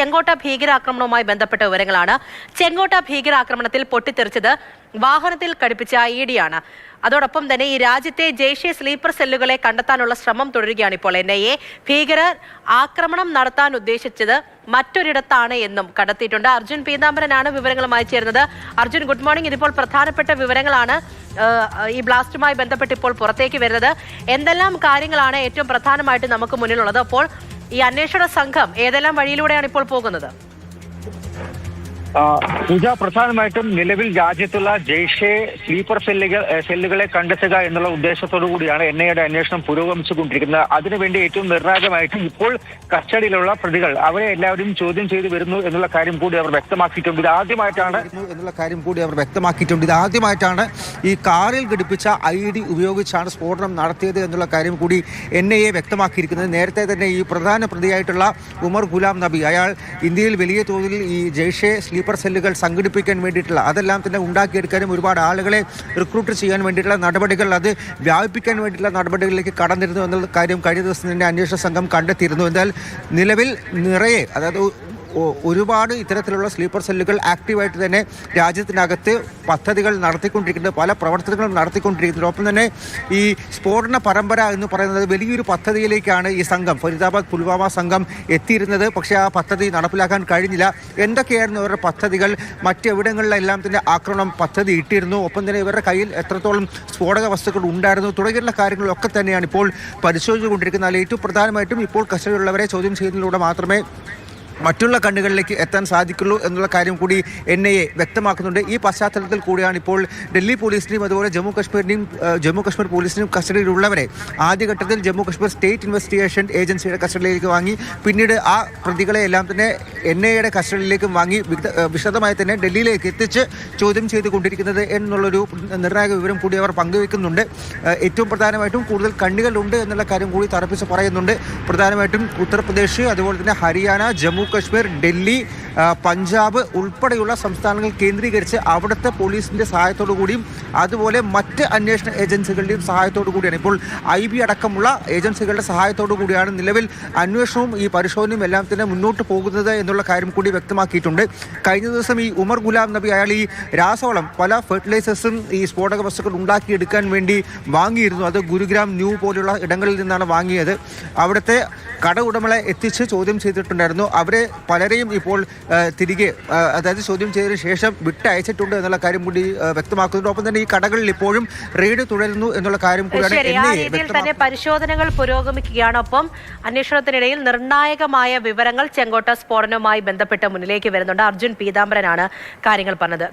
ചെങ്കോട്ട ഭീകരാക്രമണവുമായി ബന്ധപ്പെട്ട വിവരങ്ങളാണ് ചെങ്കോട്ട ഭീകരാക്രമണത്തിൽ പൊട്ടിത്തെറിച്ചത് വാഹനത്തിൽ ഘടിപ്പിച്ച ഇ ഡിയാണ്. അതോടൊപ്പം തന്നെ ഈ രാജ്യത്തെ ജെയ്ഷെ സ്ലീപ്പർ സെല്ലുകളെ കണ്ടെത്താനുള്ള ശ്രമം തുടരുകയാണ് ഇപ്പോൾ എൻ ഐ എ. ഭീകരർ ആക്രമണം നടത്താൻ ഉദ്ദേശിച്ചത് മറ്റൊരിടത്താണ് എന്നും കണ്ടെത്തിയിട്ടുണ്ട്. അർജുൻ പീതാംബരനാണ് വിവരങ്ങളുമായി ചേരുന്നത്. Arjun good morning. ഇതിപ്പോൾ പ്രധാനപ്പെട്ട വിവരങ്ങളാണ് ഈ ബ്ലാസ്റ്റുമായി ബന്ധപ്പെട്ട് ഇപ്പോൾ പുറത്തേക്ക് വരുന്നത്. എന്തെല്ലാം കാര്യങ്ങളാണ് ഏറ്റവും പ്രധാനമായിട്ട് നമുക്ക് മുന്നിലുള്ളത്? അപ്പോൾ ഈ അന്വേഷണ സംഘം ഏതെല്ലാം വഴിയിലൂടെയാണ് ഇപ്പോൾ പോകുന്നത്? പൂജ പ്രധാനമായിട്ടും നിലവിൽ രാജ്യത്തുള്ള ജെയ്ഷെ സ്ലീപ്പർ സെല്ലുകൾ സെല്ലുകളെ കണ്ടെത്തുക എന്നുള്ള ഉദ്ദേശത്തോടു കൂടിയാണ് എൻ ഐയുടെ അന്വേഷണം പുരോഗമിച്ചുകൊണ്ടിരിക്കുന്നത്. അതിനുവേണ്ടി ഏറ്റവും നിർണായകമായിട്ട് ഇപ്പോൾ കസ്റ്റഡിയിലുള്ള പ്രതികൾ അവരെ എല്ലാവരും ചോദ്യം ചെയ്തു വരുന്നു എന്നുള്ള കാര്യം കൂടി അവർ വ്യക്തമാക്കിയിട്ടുണ്ട്. ഇത് ആദ്യമായിട്ടാണ് എന്നുള്ള കാര്യം കൂടി അവർ വ്യക്തമാക്കിയിട്ടുണ്ട്. ഇത് ആദ്യമായിട്ടാണ് ഈ കാറിൽ ഘടിപ്പിച്ച ഐ ഡി ഉപയോഗിച്ചാണ് സ്ഫോടനം നടത്തിയത് എന്നുള്ള കാര്യം കൂടി എൻ ഐ എ വ്യക്തമാക്കിയിരിക്കുന്നത്. നേരത്തെ തന്നെ ഈ പ്രധാന പ്രതിയായിട്ടുള്ള ഉമർ ഗുലാം നബി അയാൾ ഇന്ത്യയിൽ വലിയ തോതിൽ ഈ ജെയ്ഷെ സ്ലീപ്പർ സെല്ലുകൾ സംഘടിപ്പിക്കാൻ വേണ്ടിയിട്ടുള്ള അതെല്ലാം തന്നെ ഉണ്ടാക്കിയെടുക്കാനും ഒരുപാട് ആളുകളെ റിക്രൂട്ട് ചെയ്യാൻ വേണ്ടിയിട്ടുള്ള നടപടികൾ അത് വ്യാപിപ്പിക്കാൻ വേണ്ടിയിട്ടുള്ള നടപടികളിലേക്ക് കടന്നിരുന്നു എന്നുള്ള കാര്യം കഴിഞ്ഞ ദിവസം തന്നെ അന്വേഷണ സംഘം കണ്ടെത്തിയിരുന്നു. എന്നാൽ നിലവിൽ നിറയെ അതായത് ഒരുപാട് ഇത്തരത്തിലുള്ള സ്ലീപ്പർ സെല്ലുകൾ ആക്റ്റീവായിട്ട് തന്നെ രാജ്യത്തിനകത്ത് പദ്ധതികൾ നടത്തിക്കൊണ്ടിരിക്കുന്നത് പല പ്രവർത്തനങ്ങളും നടത്തിക്കൊണ്ടിരിക്കുന്നത് ഒപ്പം തന്നെ ഈ സ്ഫോടന പരമ്പര എന്ന് പറയുന്നത് വലിയൊരു പദ്ധതിയിലേക്കാണ് ഈ സംഘം ഫരീദാബാദ് പുൽവാമ സംഘം എത്തിയിരുന്നത്. പക്ഷേ ആ പദ്ധതി നടപ്പിലാക്കാൻ കഴിഞ്ഞില്ല. എന്തൊക്കെയായിരുന്നു അവരുടെ പദ്ധതികൾ? മറ്റെവിടങ്ങളിലെല്ലാം തന്നെ ആക്രമണം പദ്ധതി ഇട്ടിരുന്നു? ഒപ്പം തന്നെ ഇവരുടെ കയ്യിൽ എത്രത്തോളം സ്ഫോടക വസ്തുക്കൾ ഉണ്ടായിരുന്നു? തുടങ്ങിയുള്ള കാര്യങ്ങളൊക്കെ തന്നെയാണ് ഇപ്പോൾ പരിശോധിച്ചുകൊണ്ടിരിക്കുന്നത്. അതിൽ ഏറ്റവും പ്രധാനമായിട്ടും ഇപ്പോൾ കസ്റ്റഡിയിലുള്ളവരെ ചോദ്യം ചെയ്യുന്നതിലൂടെ മാത്രമേ മറ്റുള്ള കണ്ണുകളിലേക്ക് എത്താൻ സാധിക്കുള്ളൂ എന്നുള്ള കാര്യം കൂടി എൻ ഐ എ വ്യക്തമാക്കുന്നുണ്ട്. ഈ പശ്ചാത്തലത്തിൽ കൂടിയാണ് ഇപ്പോൾ ഡൽഹി പോലീസിനെയും അതുപോലെ ജമ്മു കാശ്മീരിനെയും ജമ്മു കാശ്മീർ പോലീസിനെയും കസ്റ്റഡിയിലുള്ളവരെ ആദ്യഘട്ടത്തിൽ ജമ്മു കാശ്മീർ സ്റ്റേറ്റ് ഇൻവെസ്റ്റിഗേഷൻ ഏജൻസിയുടെ കസ്റ്റഡിയിലേക്ക് വാങ്ങി പിന്നീട് ആ പ്രതികളെ എല്ലാം തന്നെ എൻ ഐ എയുടെ കസ്റ്റഡിയിലേക്ക് വാങ്ങി വിശദമായി തന്നെ ഡൽഹിയിലേക്ക് എത്തിച്ച് ചോദ്യം ചെയ്തുകൊണ്ടിരിക്കുന്നത് എന്നുള്ളൊരു നിർണായക വിവരം കൂടി അവർ പങ്കുവെക്കുന്നുണ്ട്. ഏറ്റവും പ്രധാനമായിട്ടും കൂടുതൽ കണ്ണുകളുണ്ട് എന്നുള്ള കാര്യം കൂടി തറപ്പിച്ച് പറയുന്നുണ്ട്. പ്രധാനമായിട്ടും ഉത്തർപ്രദേശ് അതുപോലെ തന്നെ ഹരിയാന ജമ്മു കാശ്മീർ ഡൽഹി ആ, പഞ്ചാബ് ഉൾപ്പെടെയുള്ള സംസ്ഥാനങ്ങൾ കേന്ദ്രീകരിച്ച് അവിടുത്തെ പോലീസിന്റെ സഹായത്തോടു കൂടിയും അതുപോലെ മറ്റ് അന്വേഷണ ഏജൻസികളുടെയും സഹായത്തോടു കൂടിയാണ്. ഇപ്പോൾ ഐ ബി അടക്കമുള്ള ഏജൻസികളുടെ സഹായത്തോടു കൂടിയാണ് നിലവിൽ അന്വേഷണവും ഈ പരിശോധനയും എല്ലാം തന്നെ മുന്നോട്ട് പോകുന്നത് എന്നുള്ള കാര്യം കൂടി വ്യക്തമാക്കിയിട്ടുണ്ട്. കഴിഞ്ഞ ദിവസം ഈ ഉമർ ഗുലാം നബി അയാൾ ഈ രാസവളം പല ഫെർട്ടിലൈസേഴ്സും ഈ സ്ഫോടക വസ്തുക്കൾ ഉണ്ടാക്കിയെടുക്കാൻ വേണ്ടി വാങ്ങിയിരുന്നു. അത് ഗുരുഗ്രാം ന്യൂ പോലുള്ള ഇടങ്ങളിൽ നിന്നാണ് വാങ്ങിയത്. അവിടുത്തെ കട ഉടമകളെ എത്തിച്ച് ചോദ്യം ചെയ്തിട്ടുണ്ടായിരുന്നു. അവരെ പലരെയും ഇപ്പോൾ തിരികെ അതായത് ചോദ്യം ചെയ്തതിനു ശേഷം വിട്ടയച്ചിട്ടുണ്ട് എന്നുള്ള കാര്യം കൂടി ഒപ്പം തന്നെ ഈ കടകളിൽ ഇപ്പോഴും റെയ്ഡ് തുടരുന്നു എന്നുള്ള കാര്യം കൂടിയാണ് ആ രീതിയിൽ തന്നെ പരിശോധനകൾ പുരോഗമിക്കുകയാണ്. ഒപ്പം അന്വേഷണത്തിനിടയിൽ നിർണായകമായ വിവരങ്ങൾ ചെങ്കോട്ട സ്ഫോടനവുമായി ബന്ധപ്പെട്ട് മുന്നിലേക്ക് വരുന്നുണ്ട്. അർജുൻ പീതാംബരനാണ് കാര്യങ്ങൾ പറഞ്ഞത്.